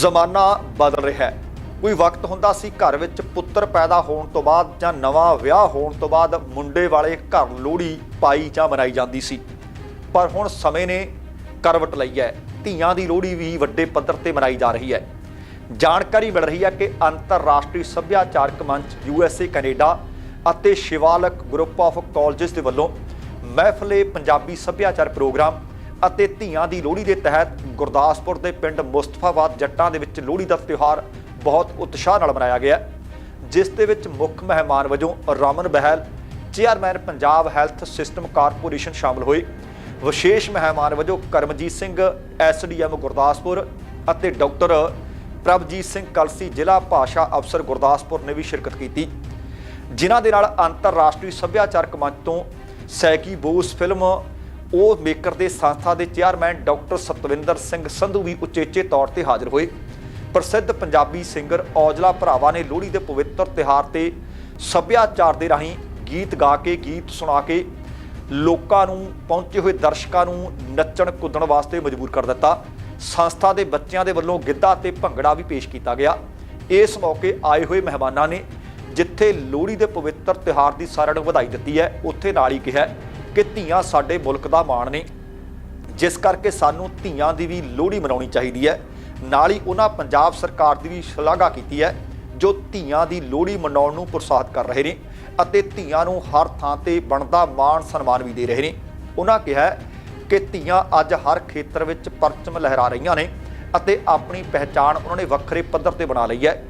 ਜ਼ਮਾਨਾ ਬਦਲ ਰਿਹਾ ਹੈ। ਕੋਈ ਵਕਤ ਹੁੰਦਾ ਸੀ ਘਰ ਵਿੱਚ ਪੁੱਤਰ ਪੈਦਾ ਹੋਣ ਤੋਂ ਬਾਅਦ ਜਾਂ ਨਵਾਂ ਵਿਆਹ ਹੋਣ ਤੋਂ ਬਾਅਦ ਮੁੰਡੇ ਵਾਲੇ ਘਰ ਲੋਹੜੀ, ਪਾਈ ਜਾਂ ਮਨਾਈ ਜਾਂਦੀ ਸੀ। ਪਰ ਹੁਣ ਸਮੇਂ ਨੇ ਕਰਵਟ ਲਈ ਹੈ। ਧੀਆਂ ਦੀ ਲੋਹੜੀ ਵੀ ਵੱਡੇ ਪੱਧਰ ਤੇ ਮਨਾਈ ਜਾ ਰਹੀ ਹੈ। ਜਾਣਕਾਰੀ ਮਿਲ ਰਹੀ ਹੈ ਕਿ ਅੰਤਰਰਾਸ਼ਟਰੀ ਸੱਭਿਆਚਾਰਕ ਮੰਚ ਯੂਐਸਏ ਕੈਨੇਡਾ ਅਤੇ ਸ਼ਿਵਾਲਕ ਗਰੁੱਪ ਆਫ ਕਾਲਜਸ ਦੇ ਵੱਲੋਂ ਮਹਿਫਲੇ ਪੰਜਾਬੀ ਸੱਭਿਆਚਾਰ ਪ੍ਰੋਗਰਾਮ ਅਤੇ ਧੀਆਂ ਦੀ ਲੋਹੜੀ ਦੇ ਤਹਿਤ ਗੁਰਦਾਸਪੁਰ ਦੇ ਪਿੰਡ ਮੁਸਤਫਾਬਾਦ ਜੱਟਾਂ ਦੇ ਵਿੱਚ ਲੋਹੜੀ ਦਾ ਤਿਉਹਾਰ ਬਹੁਤ ਉਤਸ਼ਾਹ ਨਾਲ ਮਨਾਇਆ ਗਿਆ ਜਿਸ ਦੇ ਵਿੱਚ ਮੁੱਖ ਮਹਿਮਾਨ ਵਜੋਂ Raman Behl, chairman Punjab health system corporation ਸ਼ਾਮਲ ਹੋਏ। ਵਿਸ਼ੇਸ਼ ਮਹਿਮਾਨ ਵਜੋਂ ਕਰਮਜੀਤ ਸਿੰਘ, ਐਸਡੀਐਮ ਗੁਰਦਾਸਪੁਰ ਅਤੇ ਡਾਕਟਰ ਪ੍ਰਭਜੀਤ ਸਿੰਘ ਕਲਸੀ ਜ਼ਿਲ੍ਹਾ ਭਾਸ਼ਾ ਅਫਸਰ ਗੁਰਦਾਸਪੁਰ ਨੇ ਵੀ ਸ਼ਿਰਕਤ ਕੀਤੀ। ਜਿਨ੍ਹਾਂ ਦੇ ਨਾਲ ਅੰਤਰਰਾਸ਼ਟਰੀ ਸੱਭਿਆਚਾਰਕ ਮੰਚ ਤੋਂ ਸੈਕੀ ਬੋਸ ਫਿਲਮ ਉਹ ਮੇਕਰ ਦੇ ਸੰਸਥਾ ਦੇ ਚੇਅਰਮੈਨ ਡਾਕਟਰ ਸਤਵਿੰਦਰ ਸਿੰਘ ਸੰਧੂ ਵੀ ਉਚੇਚੇ ਤੌਰ ਤੇ ਹਾਜ਼ਰ ਹੋਏ। ਪ੍ਰਸਿੱਧ ਪੰਜਾਬੀ ਸਿੰਗਰ ਔਜਲਾ ਭਰਾਵਾ ਨੇ ਲੋਹੜੀ ਦੇ ਪਵਿੱਤਰ ਤਿਉਹਾਰ ਤੇ ਸੱਭਿਆਚਾਰ ਦੇ ਰਾਹੀਂ ਗੀਤ ਗਾ ਕੇ, ਗੀਤ ਸੁਣਾ ਕੇ ਲੋਕਾਂ ਨੂੰ, ਪਹੁੰਚੇ ਹੋਏ ਦਰਸ਼ਕਾਂ ਨੂੰ ਨੱਚਣ ਕੁੱਦਣ ਵਾਸਤੇ ਮਜਬੂਰ ਕਰ ਦਿੱਤਾ। ਸੰਸਥਾ ਦੇ ਬੱਚਿਆਂ ਦੇ ਵੱਲੋਂ ਗਿੱਧਾ ਤੇ ਭੰਗੜਾ ਵੀ ਪੇਸ਼ ਕੀਤਾ ਗਿਆ। ਇਸ ਮੌਕੇ ਆਏ ਹੋਏ ਮਹਿਮਾਨਾਂ ਨੇ ਜਿੱਥੇ ਲੋਹੜੀ ਦੇ ਪਵਿੱਤਰ ਤਿਉਹਾਰ ਦੀ ਸਾਰਿਆਂ ਨੂੰ ਵਧਾਈ ਦਿੱਤੀ ਹੈ, ਉੱਥੇ ਨਾਲ ਹੀ ਕਿਹਾ ਕਿ ਧੀਆਂ ਸਾਡੇ ਮੁਲਕ ਦਾ ਮਾਣ ਨੇ। ਜਿਸ ਕਰਕੇ ਸਾਨੂੰ ਧੀਆਂ ਦੀ ਵੀ ਲੋਹੜੀ ਮਨਾਉਣੀ ਚਾਹੀਦੀ ਹੈ। ਨਾਲ ਹੀ ਉਹਨਾਂ ਪੰਜਾਬ ਸਰਕਾਰ ਦੀ ਵੀ ਸ਼ਲਾਘਾ ਕੀਤੀ ਹੈ, ਜੋ ਧੀਆਂ ਦੀ ਲੋਹੜੀ ਮਨਾਉਣ ਨੂੰ ਪ੍ਰੋਤਸਾਹਿਤ ਕਰ ਰਹੇ ਨੇ ਅਤੇ ਧੀਆਂ ਨੂੰ ਹਰ ਥਾਂ ਤੇ ਬਣਦਾ ਮਾਣ ਸਨਮਾਨ ਵੀ ਦੇ ਰਹੇ ਨੇ। ਉਹਨਾਂ ਕਿਹਾ ਕਿ ਧੀਆਂ ਅੱਜ ਹਰ ਖੇਤਰ ਵਿੱਚ ਪਰਚਮ ਲਹਿਰਾ ਰਹੀਆਂ ਨੇ ਅਤੇ ਆਪਣੀ ਪਹਿਚਾਣ ਉਹਨਾਂ ਨੇ ਵੱਖਰੇ ਪੱਧਰ ਤੇ ਬਣਾ ਲਈ ਹੈ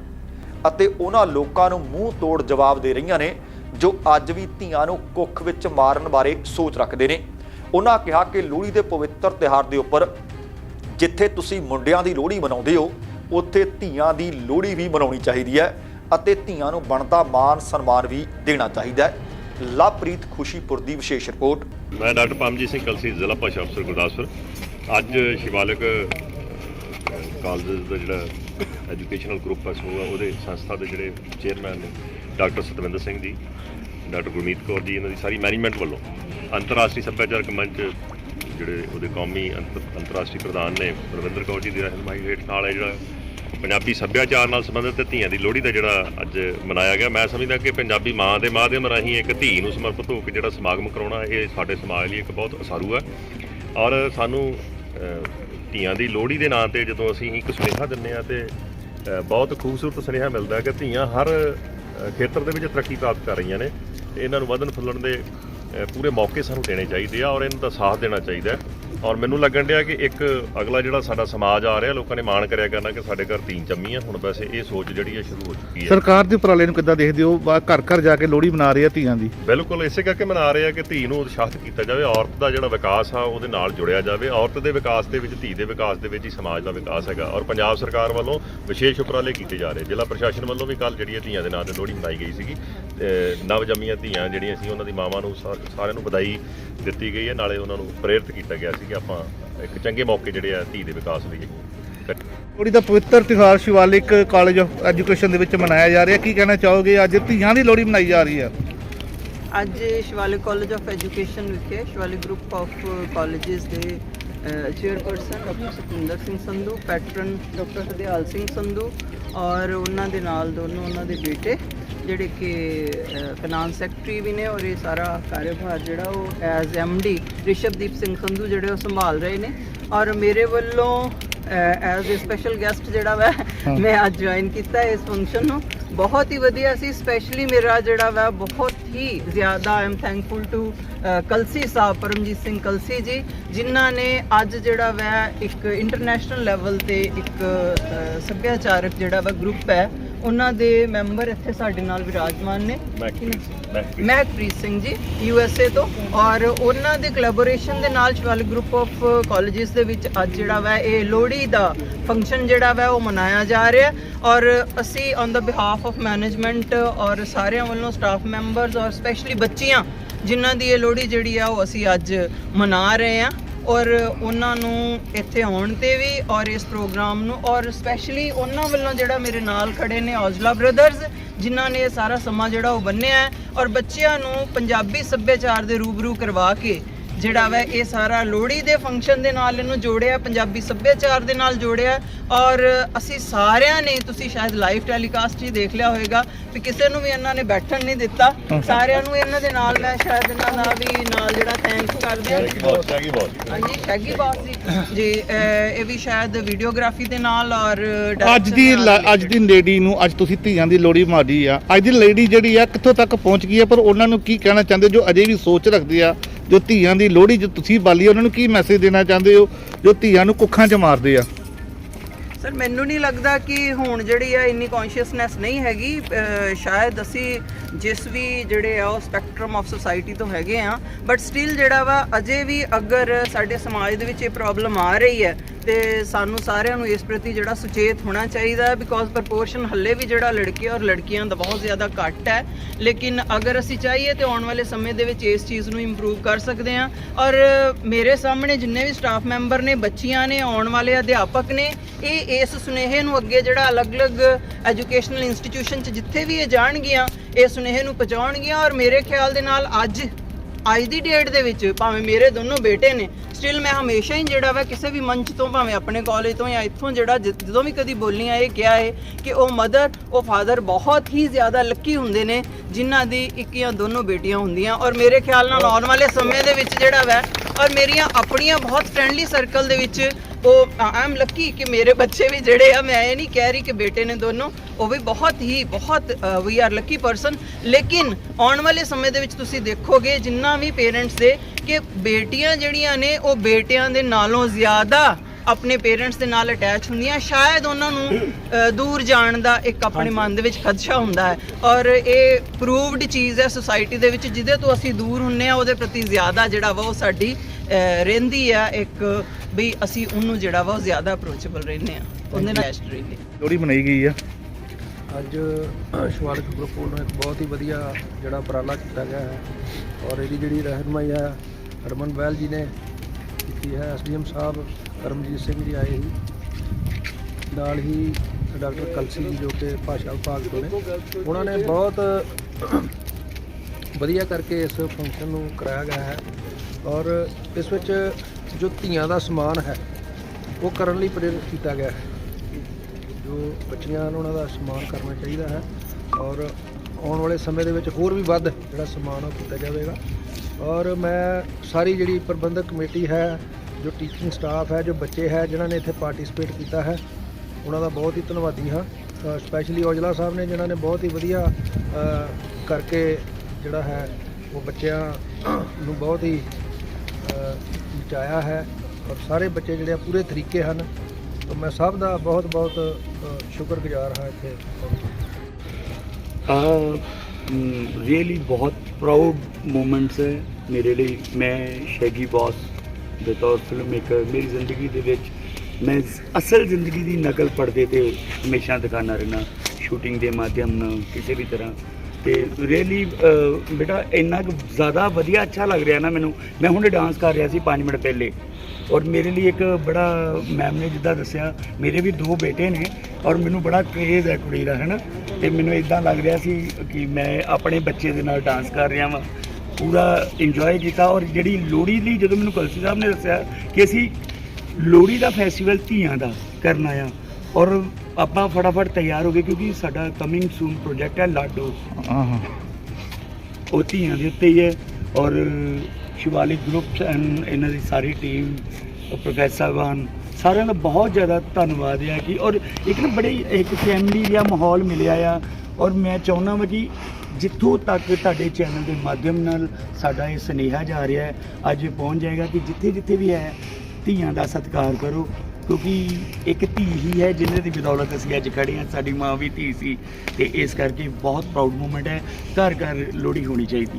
ਅਤੇ ਉਹਨਾਂ ਲੋਕਾਂ ਨੂੰ ਮੂੰਹ ਤੋੜ ਜਵਾਬ ਦੇ ਰਹੀਆਂ ਨੇ ਜੋ ਅੱਜ ਵੀ ਧੀਆਂ ਨੂੰ ਕੁੱਖ ਵਿੱਚ ਮਾਰਨ ਬਾਰੇ ਸੋਚ ਰੱਖਦੇ ਨੇ। ਉਹਨਾਂ ਕਿਹਾ ਕਿ ਲੋਹੜੀ ਦੇ ਪਵਿੱਤਰ ਤਿਉਹਾਰ ਦੇ ਉੱਪਰ ਜਿੱਥੇ ਤੁਸੀਂ ਮੁੰਡਿਆਂ ਦੀ ਲੋਹੜੀ ਮਨਾਉਂਦੇ ਹੋ, ਉੱਥੇ ਧੀਆਂ ਦੀ ਲੋਹੜੀ ਵੀ ਮਨਾਉਣੀ ਚਾਹੀਦੀ ਹੈ ਅਤੇ ਧੀਆਂ ਨੂੰ ਬਣਦਾ ਮਾਣ ਸਨਮਾਨ ਵੀ ਦੇਣਾ ਚਾਹੀਦਾ ਹੈ। ਲਵਪ੍ਰੀਤ ਖੁਸ਼ੀਪੁਰ ਦੀ ਵਿਸ਼ੇਸ਼ ਰਿਪੋਰਟ। ਮੈਂ ਡਾਕਟਰ ਪਰਮਜੀਤ ਸਿੰਘ ਕਲਸੀ, ਜ਼ਿਲ੍ਹਾ ਭਾਸ਼ਾ ਅਫਸਰ ਗੁਰਦਾਸਪੁਰ। ਅੱਜ ਸ਼ਿਵਾਲਕ ਕਾਲਜ ਦਾ ਜਿਹੜਾ ਐਜੂਕੇਸ਼ਨਲ ਗਰੁੱਪ ਹੈ ਸਮੂਹ ਉਹਦੇ ਸੰਸਥਾ ਦੇ ਜਿਹੜੇ ਚੇਅਰਮੈਨ ਨੇ ਡਾਕਟਰ ਸਤਵਿੰਦਰ ਸਿੰਘ ਜੀ, ਡਾਕਟਰ ਗੁਰਮੀਤ ਕੌਰ ਜੀ, ਇਹਨਾਂ ਦੀ ਸਾਰੀ ਮੈਨੇਜਮੈਂਟ ਵੱਲੋਂ ਅੰਤਰਰਾਸ਼ਟਰੀ ਸੱਭਿਆਚਾਰਕ ਮੰਚ, ਜਿਹੜੇ ਉਹਦੇ ਕੌਮੀ ਅੰਤਰ- ਅੰਤਰਰਾਸ਼ਟਰੀ ਪ੍ਰਧਾਨ ਨੇ ਰਵਿੰਦਰ ਕੌਰ ਜੀ ਦੀ ਰਹਿਨਮਾਈ ਹੇਠ ਨਾਲ ਇਹ ਜਿਹੜਾ ਪੰਜਾਬੀ ਸੱਭਿਆਚਾਰ ਨਾਲ ਸੰਬੰਧਿਤ ਧੀਆਂ ਦੀ ਲੋਹੜੀ ਦਾ ਜਿਹੜਾ ਅੱਜ ਮਨਾਇਆ ਗਿਆ, ਮੈਂ ਸਮਝਦਾ ਕਿ ਪੰਜਾਬੀ ਮਾਂ ਦੇ ਮਾਧਿਅਮ ਰਾਹੀਂ ਇੱਕ ਧੀ ਨੂੰ ਸਮਰਪਿਤ ਹੋ ਕੇ ਜਿਹੜਾ ਸਮਾਗਮ ਕਰਾਉਣਾ, ਇਹ ਸਾਡੇ ਸਮਾਜ ਲਈ ਇੱਕ ਬਹੁਤ ਅਸਾਰੂ ਹੈ। ਔਰ ਸਾਨੂੰ ਧੀਆਂ ਦੀ ਲੋਹੜੀ ਦੇ ਨਾਂ ਤੇ ਜਦੋਂ ਅਸੀਂ ਇੱਕ ਸੁਨੇਹਾ ਦਿੰਦੇ ਆ ਤੇ ਬਹੁਤ ਖੂਬਸੂਰਤ ਸੁਨੇਹਾ ਮਿਲਦਾ ਕਿ ਧੀਆਂ ਹਰ ਖੇਤਰ ਦੇ ਵਿੱਚ ਤਰੱਕੀ ਪ੍ਰਾਪਤ ਕਰ ਰਹੀਆਂ ਨੇ ਤੇ ਇਹਨਾਂ ਨੂੰ ਵਧਣ ਫੁੱਲਣ ਦੇ ਪੂਰੇ ਮੌਕੇ ਸਾਨੂੰ ਦੇਣੇ ਚਾਹੀਦੇ ਆ ਔਰ ਇਹਨਾਂ ਦਾ ਸਾਥ ਦੇਣਾ ਚਾਹੀਦਾ ਔਰ ਮੈਨੂੰ ਲੱਗਣ ਡਿਆ ਕਿ ਇੱਕ ਅਗਲਾ ਜਿਹੜਾ ਸਾਡਾ ਸਮਾਜ ਆ ਰਿਹਾ ਲੋਕਾਂ ਨੇ ਮਾਣ ਕਰਿਆ ਕਰਨਾ ਕਿ ਸਾਡੇ ਘਰ ਧੀ ਜੰਮੀ ਆ ਹੁਣ ਵੈਸੇ ਇਹ ਸੋਚ ਜਿਹੜੀ ਹੈ ਸ਼ੁਰੂ ਹੋ ਚੁੱਕੀ ਹੈ। ਸਰਕਾਰ ਦੇ ਉਪਰਾਲੇ ਨੂੰ ਕਿੱਦਾਂ ਦੇਖਦੇ ਹੋ? ਘਰ ਘਰ ਜਾ ਕੇ ਲੋਹੜੀ ਮਨਾ ਰਹੇ ਆ ਧੀਆਂ ਦੀ। ਬਿਲਕੁਲ ਇਸੇ ਕਰਕੇ ਮਨਾ ਰਹੇ ਆ ਕਿ ਧੀ ਨੂੰ ਉਤਸ਼ਾਹਿਤ ਕੀਤਾ ਜਾਵੇ ਔਰਤ ਦਾ ਜਿਹੜਾ ਵਿਕਾਸ ਆ ਉਹਦੇ ਨਾਲ ਜੁੜਿਆ ਜਾਵੇ। ਔਰਤ ਦੇ ਵਿਕਾਸ ਦੇ ਵਿੱਚ ਧੀ ਦੇ ਵਿਕਾਸ ਦੇ ਵਿੱਚ ਹੀ ਸਮਾਜ ਦਾ ਵਿਕਾਸ ਹੈਗਾ। ਔਰ ਪੰਜਾਬ ਸਰਕਾਰ ਵੱਲੋਂ ਵਿਸ਼ੇਸ਼ ਉਪਰਾਲੇ ਕੀਤੇ ਜਾ ਰਹੇ। ਜ਼ਿਲ੍ਹਾ ਪ੍ਰਸ਼ਾਸਨ ਵੱਲੋਂ ਵੀ ਕੱਲ ਜਿਹੜੀਆਂ ਧੀਆਂ ਦੇ ਨਾਂ ਤੇ ਲੋਹੜੀ ਮਨਾਈ ਗਈ ਸੀਗੀ। ਨਵ ਜੰਮੀਆਂ ਧੀਆਂ ਜਿਹੜੀਆਂ ਸੀ ਉਹਨਾਂ ਦੀ ਮਾਵਾਂ ਨੂੰ ਸਾਰਿਆਂ ਨੂੰ ਵਧਾਈ ਦਿੱਤੀ ਗਈ ਹੈ। ਨਾਲੇ ਉਹਨਾਂ ਨੂੰ ਪ੍ਰੇਰਿਤ ਕੀਤਾ ਗਿਆ ਸੀ। ਕਿ ਆਪਾਂ ਇੱਕ ਚੰਗੇ ਮੌਕੇ ਜਿਹੜੇ ਆ ਧੀ ਦੇ ਵਿਕਾਸ ਲਈ। ਲੋਹੜੀ ਦਾ ਪਵਿੱਤਰ ਤਿਉਹਾਰ ਸ਼ਿਵਾਲਿਕ ਕਾਲਜ ਆਫ ਐਜੂਕੇਸ਼ਨ ਦੇ ਵਿੱਚ ਮਨਾਇਆ ਜਾ ਰਿਹਾ। ਕੀ ਕਹਿਣਾ ਚਾਹੋਗੇ? ਅੱਜ ਧੀਆਂ ਦੀ ਲੋਹੜੀ ਮਨਾਈ ਜਾ ਰਹੀ ਹੈ। ਅੱਜ ਸ਼ਿਵਾਲਿਕ ਕਾਲਜ ਆਫ ਐਜੂਕੇਸ਼ਨ ਵਿਖੇ ਸ਼ਿਵਾਲਿਕ ਗਰੁੱਪ ਆਫ ਕਾਲਜਸ ਦੇ chairperson doctor Satinder Singh Sandhu patron doctor Hardial Singh Sandhu ਔਰ ਉਹਨਾਂ ਦੇ ਨਾਲ ਦੋਨੋਂ ਉਹਨਾਂ ਦੇ ਬੇਟੇ ਜਿਹੜੇ ਕਿ ਫਾਈਨਾਂਸ ਸੈਕਟਰੀ ਵੀ ਨੇ ਔਰ ਇਹ ਸਾਰਾ ਕਾਰੋਬਾਰ ਜਿਹੜਾ ਉਹ ਐਜ਼ ਡੀ ਰਿਸ਼ਭਦੀਪ ਸਿੰਘ ਸੰਧੂ ਜਿਹੜੇ ਉਹ ਸੰਭਾਲ ਰਹੇ ਨੇ ਔਰ ਮੇਰੇ ਵੱਲੋਂ ਐਜ਼ ਅ ਸਪੈਸ਼ਲ ਗੈਸਟ ਜਿਹੜਾ ਵਾ ਮੈਂ ਅੱਜ ਜੁਆਇਨ ਕੀਤਾ ਇਸ ਫੰਕਸ਼ਨ ਨੂੰ। ਬਹੁਤ ਹੀ ਵਧੀਆ ਸੀ ਸਪੈਸ਼ਲੀ ਮੇਰਾ ਜਿਹੜਾ ਵਾ ਬਹੁਤ ਹੀ ਜ਼ਿਆਦਾ I am thankful to Kalsi ਸਾਹਿਬ ਪਰਮਜੀਤ ਸਿੰਘ ਕਲਸੀ ਜੀ ਜਿਨ੍ਹਾਂ ਨੇ ਅੱਜ ਜਿਹੜਾ ਵਾ ਇੱਕ ਇੰਟਰਨੈਸ਼ਨਲ ਲੈਵਲ ਤੇ ਇੱਕ ਸੱਭਿਆਚਾਰਕ ਜਿਹੜਾ ਵਾ ਗਰੁੱਪ ਹੈ। ਉਹਨਾਂ ਦੇ ਮੈਂਬਰ ਇੱਥੇ ਸਾਡੇ ਨਾਲ ਵਿਰਾਜਮਾਨ ਨੇ। ਮਹਿਕਪ੍ਰੀਤ ਮਹਿਕਪ੍ਰੀਤ ਸਿੰਘ। ਜੀ ਯੂ ਐਸ ਏ ਤੋਂ। ਔਰ ਉਹਨਾਂ ਦੇ ਕੋਲੈਬੋਰੇਸ਼ਨ ਦੇ ਨਾਲ ਸ਼ਿਵਾਲਿਕ ਗਰੁੱਪ ਆਫ ਕਾਲਜਸ ਦੇ ਵਿੱਚ ਅੱਜ ਜਿਹੜਾ ਵਾ ਇਹ ਲੋਹੜੀ ਦਾ ਫੰਕਸ਼ਨ ਜਿਹੜਾ ਵਾ ਉਹ ਮਨਾਇਆ ਜਾ ਰਿਹਾ। ਔਰ ਅਸੀਂ on the behalf of management ਔਰ ਸਾਰਿਆਂ ਵੱਲੋਂ ਸਟਾਫ ਮੈਂਬਰਸ ਔਰ ਸਪੈਸ਼ਲੀ ਬੱਚੀਆਂ ਜਿਨ੍ਹਾਂ ਦੀ ਇਹ ਲੋਹੜੀ ਜਿਹੜੀ ਆ ਉਹ ਅਸੀਂ ਅੱਜ ਮਨਾ ਰਹੇ ਆ ਔਰ ਉਹਨਾਂ ਨੂੰ ਇੱਥੇ ਆਉਣ ਤੇ ਵੀ ਔਰ ਇਸ ਪ੍ਰੋਗਰਾਮ ਨੂੰ ਔਰ ਸਪੈਸ਼ਲੀ ਉਹਨਾਂ ਵੱਲੋਂ ਜਿਹੜਾ ਮੇਰੇ ਨਾਲ ਖੜੇ ਨੇ ਔਜਲਾ ਬ੍ਰਦਰਜ਼ ਜਿਨ੍ਹਾਂ ਨੇ ਇਹ ਸਾਰਾ ਸਮਾਂ ਜਿਹੜਾ ਉਹ ਬੰਨਿਆ ਔਰ ਬੱਚਿਆਂ ਨੂੰ ਪੰਜਾਬੀ ਸੱਭਿਆਚਾਰ ਦੇ ਰੂਬਰੂ ਕਰਵਾ ਕੇ ਜਿਹੜਾ ਵਾ ਇਹ ਸਾਰਾ ਲੋਹੜੀ ਦੇ ਫੰਕਸ਼ਨ ਦੇ ਨਾਲ ਇਹਨੂੰ ਜੋੜਿਆ ਪੰਜਾਬੀ ਸੱਭਿਆਚਾਰ ਦੇ ਨਾਲ ਜੋੜਿਆ ਔਰ ਅਸੀਂ ਸਾਰਿਆਂ ਨੇ ਤੁਸੀਂ ਸ਼ਾਇਦ ਲਾਈਵ ਟੈਲੀਕਾਸਟ ਹੀ ਦੇਖ ਲਿਆ ਹੋਵੇਗਾ ਵੀ ਕਿਸੇ ਨੂੰ ਵੀ ਇਹਨਾਂ ਨੇ ਬੈਠਣ ਨਹੀਂ ਦਿੱਤਾ। ਸਾਰਿਆਂ ਨੂੰ ਇਹਨਾਂ ਦੇ ਨਾਲ ਮੈਂ ਸ਼ਾਇਦ ਇਹਨਾਂ ਦਾ ਵੀ ਨਾਲ ਜਿਹੜਾ ਥੈਂਕਸ ਕਰਦੇ ਹਾਂ। ਬਹੁਤ ਹੈਗੀ ਬਹੁਤ ਹਾਂਜੀ ਸ਼ੈਗੀ ਬਾਸ ਜੀ। ਜੀ ਇਹ ਵੀ ਸ਼ਾਇਦ ਵੀਡੀਓਗ੍ਰਾਫੀ ਦੇ ਨਾਲ ਔਰ ਅੱਜ ਦੀ ਅੱਜ ਦੀ ਲੇਡੀ ਨੂੰ ਅੱਜ ਤੁਸੀਂ ਧੀਆਂ ਦੀ ਲੋੜੀ ਮਾਰੀ ਆ। ਅੱਜ ਦੀ ਲੇਡੀ ਜਿਹੜੀ ਆ ਕਿੱਥੋਂ ਤੱਕ ਪਹੁੰਚ ਗਈ ਆ? ਪਰ ਉਹਨਾਂ ਨੂੰ ਕੀ ਕਹਿਣਾ ਚਾਹੁੰਦੇ ਜੋ ਅਜੇ ਵੀ ਸੋਚ ਰੱਖਦੇ ਆ? ਜੋ ਧੀਆਂ ਦੀ ਲੋੜੀ ਜੋ ਤੁਸੀਂ ਬਾਲੀ, ਉਹਨਾਂ ਨੂੰ ਕੀ ਮੈਸੇਜ ਦੇਣਾ ਚਾਹੁੰਦੇ ਹੋ? ਜੋ ਧੀਆਂ ਨੂੰ ਕੁੱਖਾਂ 'ਚ ਮਾਰਦੇ ਆ। ਸਰ, ਮੈਨੂੰ ਨਹੀਂ ਲੱਗਦਾ ਕਿ ਹੁਣ ਜਿਹੜੀ ਆ ਇੰਨੀ ਕੌਨਸ਼ੀਅਸਨੈਸ ਨਹੀਂ ਹੈਗੀ। ਅਹ, ਸ਼ਾਇਦ ਅਸੀਂ ਜਿਸ ਵੀ ਜਿਹੜੇ ਆ ਉਹ ਸਪੈਕਟਰਮ ਆਫ ਸੋਸਾਇਟੀ ਤੋਂ ਹੈਗੇ ਆ। ਬਟ ਸਟਿਲ ਜਿਹੜਾ ਵਾ, ਅਜੇ ਵੀ ਅਗਰ ਸਾਡੇ ਸਮਾਜ ਦੇ ਵਿੱਚ ਇਹ ਪ੍ਰੋਬਲਮ ਆ ਰਹੀ ਹੈ ਤੇ ਸਾਨੂੰ ਸਾਰਿਆਂ ਨੂੰ ਇਸ ਪ੍ਰਤੀ ਜਿਹੜਾ ਸੁਚੇਤ ਹੋਣਾ ਚਾਹੀਦਾ ਹੈ ਬਿਕੋਜ਼ ਪ੍ਰਪੋਰਸ਼ਨ ਹੱਲੇ ਵੀ ਜਿਹੜਾ ਲੜਕੇ ਔਰ ਲੜਕੀਆਂ ਦਾ ਬਹੁਤ ਜ਼ਿਆਦਾ ਘੱਟ ਹੈ। ਲੇਕਿਨ ਅਗਰ ਅਸੀਂ ਚਾਹੀਏ ਤੇ ਆਉਣ ਵਾਲੇ ਸਮੇਂ ਦੇ ਵਿੱਚ ਇਸ ਚੀਜ਼ ਨੂੰ ਇੰਪਰੂਵ ਕਰ ਸਕਦੇ ਹਾਂ। ਔਰ ਮੇਰੇ ਸਾਹਮਣੇ ਜਿੰਨੇ ਵੀ ਸਟਾਫ ਮੈਂਬਰ ਨੇ, ਬੱਚੀਆਂ ਨੇ, ਆਉਣ ਵਾਲੇ ਅਧਿਆਪਕ ਨੇ, ਇਹ ਇਸ ਸੁਨੇਹੇ ਨੂੰ ਅੱਗੇ ਜਿਹੜਾ ਅਲੱਗ-ਅਲੱਗ ਐਜੂਕੇਸ਼ਨਲ ਇੰਸਟੀਟਿਊਸ਼ਨ 'ਚ ਜਿੱਥੇ ਵੀ ਇਹ ਜਾਣਗੀਆਂ, ਇਹ ਸੁਨੇਹੇ ਨੂੰ ਪਹੁੰਚਾਉਣਗੀਆਂ। ਔਰ ਮੇਰੇ ਖਿਆਲ ਦੇ ਨਾਲ ਅੱਜ ਅੱਜ ਦੀ ਡੇਟ ਦੇ ਵਿੱਚ ਭਾਵੇਂ ਮੇਰੇ ਦੋਨੋਂ ਬੇਟੇ ਨੇ ਸਟਿਲ ਮੈਂ ਹਮੇਸ਼ਾ ਹੀ ਜਿਹੜਾ ਵਾ ਕਿਸੇ ਵੀ ਮੰਚ ਤੋਂ, ਭਾਵੇਂ ਆਪਣੇ ਕਾਲਜ ਤੋਂ ਜਾਂ ਇੱਥੋਂ ਜਿਹੜਾ ਜ- ਜਦੋਂ ਵੀ ਕਦੀ ਬੋਲੀਆਂ ਇਹ ਕਿਹਾ ਹੈ ਕਿ ਉਹ ਮਦਰ ਉਹ ਫਾਦਰ ਬਹੁਤ ਹੀ ਜ਼ਿਆਦਾ ਲੱਕੀ ਹੁੰਦੇ ਨੇ, ਜਿਨ੍ਹਾਂ ਦੀ ਇੱਕ ਜਾਂ ਦੋਨੋਂ ਬੇਟੀਆਂ ਹੁੰਦੀਆਂ। ਔਰ ਮੇਰੇ ਖਿਆਲ ਨਾਲ ਆਉਣ ਵਾਲੇ ਸਮੇਂ ਦੇ ਵਿੱਚ ਜਿਹੜਾ ਵਾ, ਔਰ ਮੇਰੀਆਂ ਆਪਣੀਆਂ ਬਹੁਤ ਫਰੈਂਡਲੀ ਸਰਕਲ ਦੇ ਵਿੱਚ ਉਹ ਆਈ ਐਮ ਲੱਕੀ ਕਿ ਮੇਰੇ ਬੱਚੇ ਵੀ ਜਿਹੜੇ ਆ ਮੈਂ ਇਹ ਨਹੀਂ ਕਹਿ ਰਹੀ ਕਿ ਬੇਟੇ ਨੇ ਦੋਨੋਂ ਉਹ ਵੀ ਬਹੁਤ ਹੀ ਬਹੁਤ ਵੀ ਆਰ ਲੱਕੀ ਪਰਸਨ ਲੇਕਿਨ ਆਉਣ ਵਾਲੇ ਸਮੇਂ ਦੇ ਵਿੱਚ ਤੁਸੀਂ ਦੇਖੋਗੇ ਜਿੰਨਾ ਵੀ ਪੇਰੈਂਟਸ ਦੇ ਕਿ ਬੇਟੀਆਂ ਜਿਹੜੀਆਂ ਨੇ ਉਹ ਬੇਟਿਆਂ ਦੇ ਨਾਲੋਂ ਜ਼ਿਆਦਾ ਆਪਣੇ ਪੇਰੈਂਟਸ ਦੇ ਨਾਲ ਅਟੈਚ ਹੁੰਦੀਆਂ। ਸ਼ਾਇਦ ਉਹਨਾਂ ਨੂੰ ਦੂਰ ਜਾਣ ਦਾ ਇੱਕ ਆਪਣੇ ਮਨ ਦੇ ਵਿੱਚ ਖਦਸ਼ਾ ਹੁੰਦਾ ਹੈ। ਔਰ ਇਹ ਪ੍ਰੂਵਡ ਚੀਜ਼ ਹੈ ਸੁਸਾਇਟੀ ਦੇ ਵਿੱਚ ਜਿਹਦੇ ਤੋਂ ਅਸੀਂ ਦੂਰ ਹੁੰਨੇ ਆ ਉਹਦੇ ਪ੍ਰਤੀ ਜ਼ਿਆਦਾ ਜਿਹੜਾ ਵਾ ਉਹ ਸਾਡੀ ਰਹਿੰਦੀ ਆ ਇੱਕ ਵੀ ਅਸੀਂ ਉਹਨੂੰ ਜਿਹੜਾ ਵਾ ਉਹ ਜ਼ਿਆਦਾ ਅਪਰੋਚੇਬਲ ਰਹਿੰਦੇ ਆ ਉਹਦੇ ਨਾਲ attached ਰਹਿੰਦੇ ਹਾਂ। ਲੋੜੀ ਮਨਾਈ ਗਈ ਆ। ਅੱਜ ਸ਼ਿਵਾਲਿਕ ਗਰੁੱਪ ਵੱਲੋਂ ਇੱਕ ਬਹੁਤ ਹੀ ਵਧੀਆ ਜਿਹੜਾ ਉਪਰਾਲਾ ਕੀਤਾ ਗਿਆ ਹੈ ਔਰ ਇਹਦੀ ਜਿਹੜੀ ਰਹਿਨਮਾਈ ਹੈ ਹਰਮਨ ਬਹਿਲ ਜੀ ਨੇ ਕੀਤੀ ਹੈ। ਐਸਡੀਐਮ ਸਾਹਿਬ ਕਰਮਜੀਤ ਸਿੰਘ ਜੀ ਆਏ ਸੀ। ਨਾਲ ਹੀ ਡਾਕਟਰ ਕਲਸੀ ਜੀ ਜੋ ਕਿ ਭਾਸ਼ਾ ਵਿਭਾਗ ਤੋਂ ਨੇ ਉਹਨਾਂ ਨੇ ਬਹੁਤ ਵਧੀਆ ਕਰਕੇ ਇਸ ਫੰਕਸ਼ਨ ਨੂੰ ਕਰਾਇਆ ਗਿਆ ਹੈ ਔਰ ਇਸ ਵਿੱਚ ਜੋ ਧੀਆਂ ਦਾ ਸਮਾਨ ਹੈ, ਉਹ ਕਰਨ ਲਈ ਪ੍ਰੇਰਿਤ ਕੀਤਾ ਗਿਆ ਹੈ। ਜੋ ਬੱਚੀਆਂ ਹਨ ਉਹਨਾਂ ਦਾ ਸਮਾਨ ਕਰਨਾ ਚਾਹੀਦਾ ਹੈ ਔਰ ਆਉਣ ਵਾਲੇ ਸਮੇਂ ਦੇ ਵਿੱਚ ਹੋਰ ਵੀ ਵੱਧ ਜਿਹੜਾ ਸਮਾਨ ਉਹ ਕੀਤਾ ਜਾਵੇਗਾ। ਔਰ ਮੈਂ ਸਾਰੀ ਜਿਹੜੀ ਪ੍ਰਬੰਧਕ ਕਮੇਟੀ ਹੈ, ਜੋ ਟੀਚਿੰਗ ਸਟਾਫ ਹੈ, ਜੋ ਬੱਚੇ ਹੈ, ਜਿਨ੍ਹਾਂ ਨੇ ਇੱਥੇ ਪਾਰਟਿਸਿਪੇਟ ਕੀਤਾ ਹੈ, ਉਹਨਾਂ ਦਾ ਬਹੁਤ ਹੀ ਧੰਨਵਾਦੀ ਹਾਂ। ਸਪੈਸ਼ਲੀ ਔਜਲਾ ਸਾਹਿਬ ਨੇ, ਜਿਨ੍ਹਾਂ ਨੇ ਬਹੁਤ ਹੀ ਵਧੀਆ ਕਰਕੇ ਜਿਹੜਾ ਹੈ, ਉਹ ਬੱਚਿਆਂ ਨੂੰ ਬਹੁਤ ਹੀ ਬਚਾਇਆ ਹੈ ਔਰ ਸਾਰੇ ਬੱਚੇ ਜਿਹੜੇ ਆ ਪੂਰੇ ਤਰੀਕੇ ਹਨ। ਤਾਂ ਮੈਂ ਸਭ ਦਾ ਬਹੁਤ ਬਹੁਤ ਸ਼ੁਕਰਗੁਜ਼ਾਰ ਹਾਂ ਇੱਥੇ ਪਹੁੰਚਣ ਲਈ। ਰੀਅਲੀ ਬਹੁਤ ਪ੍ਰਾਊਡ ਮੂਮੈਂਟਸ ਹੈ ਮੇਰੇ ਲਈ। ਮੈਂ ਸ਼ੈਗੀ ਬੌਸ ਬਤੌਰ ਫਿਲਮ ਮੇਕਰ ਮੇਰੀ ਜ਼ਿੰਦਗੀ ਦੇ ਵਿੱਚ ਮੈਂ ਅਸਲ ਜ਼ਿੰਦਗੀ ਦੀ ਨਕਲ ਪਰਦੇ ਤੇ ਹਮੇਸ਼ਾ ਦਿਖਾਉਂਦਾ ਰਹਿਣਾ ਸ਼ੂਟਿੰਗ ਦੇ ਮਾਧਿਅਮ ਨਾਲ, ਕਿਸੇ ਵੀ ਤਰ੍ਹਾਂ। ਤੇ ਰੀਅਲੀ ਬੇਟਾ, ਇੰਨਾ ਕੁ ਜ਼ਿਆਦਾ ਵਧੀਆ ਅੱਛਾ ਲੱਗ ਰਿਹਾ ਨਾ ਮੈਨੂੰ। ਮੈਂ ਹੁਣੇ ਡਾਂਸ ਕਰ ਰਿਹਾ ਸੀ 5 ਮਿੰਟ ਪਹਿਲੇ। ਔਰ ਮੇਰੇ ਲਈ ਇੱਕ ਬੜਾ ਮੈਮ ਨੇ ਜਿੱਦਾਂ ਦੱਸਿਆ, ਮੇਰੇ ਵੀ ਦੋ ਬੇਟੇ ਨੇ ਔਰ ਮੈਨੂੰ ਬੜਾ ਕਰੇਜ਼ ਹੈ ਕੁੜੀ ਦਾ, ਹੈਨਾ? ਤੇ ਮੈਨੂੰ ਇਦਾਂ ਲੱਗ ਰਿਹਾ ਸੀ ਕਿ ਮੈਂ ਆਪਣੇ ਬੱਚੇ ਦੇ ਨਾਲ ਡਾਂਸ ਕਰ ਰਿਹਾ ਵਾਂ। ਪੂਰਾ ਇੰਜੋਏ ਕੀਤਾ ਔਰ ਜਿਹੜੀ ਲੋਹੜੀ ਲਈ ਜਦੋਂ ਮੈਨੂੰ ਕਲਸੀ ਸਾਹਿਬ ਨੇ ਦੱਸਿਆ ਕਿ ਅਸੀਂ ਲੋਹੜੀ ਦਾ ਫੈਸਟੀਵਲ ਧੀਆਂ ਦਾ ਕਰਨਾ ਆ ਔਰ ਆਪਾਂ ਫਟਾਫਟ ਤਿਆਰ ਹੋ ਗਏ ਕਿਉਂਕਿ ਸਾਡਾ ਕਮਿੰਗ ਸੂਨ ਪ੍ਰੋਜੈਕਟ ਹੈ ਲਾਡੋ ਹਾਂ ਹਾਂ ਉਹ ਧੀਆਂ ਦੇ ਉੱਤੇ ਹੀ ਹੈ ਔਰ ਸ਼ਿਵਾਲਿਕ ਗਰੁੱਪ ਐਂਡ ਇਹਨਾਂ ਦੀ ਸਾਰੀ ਟੀਮ ਪ੍ਰੋਫੈਸਰ ਸਾਹਿਬਾਨ ਸਾਰਿਆਂ ਦਾ ਬਹੁਤ ਜ਼ਿਆਦਾ ਧੰਨਵਾਦ ਹੈ ਕਿ ਔਰ ਇੱਕ ਨਾ ਬੜੀ ਇੱਕ ਫੈਮਿਲੀ ਜਿਹਾ ਮਾਹੌਲ ਮਿਲਿਆ ਆ। ਔਰ ਮੈਂ ਚਾਹੁੰਦਾ ਹਾਂ ਕਿ ਜਿੱਥੋਂ ਤੱਕ ਤੁਹਾਡੇ ਚੈਨਲ ਦੇ ਮਾਧਿਅਮ ਨਾਲ ਸਾਡਾ ਇਹ ਸੁਨੇਹਾ ਜਾ ਰਿਹਾ ਹੈ ਅੱਜ ਪਹੁੰਚ ਜਾਏਗਾ ਕਿ ਜਿੱਥੇ ਜਿੱਥੇ ਵੀ ਹੈ ਧੀਆਂ ਦਾ ਸਤਿਕਾਰ ਕਰੋ। ਕਿਉਂਕਿ ਇੱਕ ਧੀ ਹੀ ਹੈ ਜਿਨ੍ਹਾਂ ਦੀ ਬਦੌਲਤ ਅਸੀਂ ਅੱਜ ਖੜੇ ਹਾਂ। ਸਾਡੀ ਮਾਂ ਵੀ ਧੀ ਸੀ ਤੇ ਇਸ ਕਰਕੇ ਬਹੁਤ ਪ੍ਰਾਊਡ ਮੂਮੈਂਟ ਹੈ। ਘਰ ਘਰ ਲੋਹੜੀ ਹੋਣੀ ਚਾਹੀਦੀ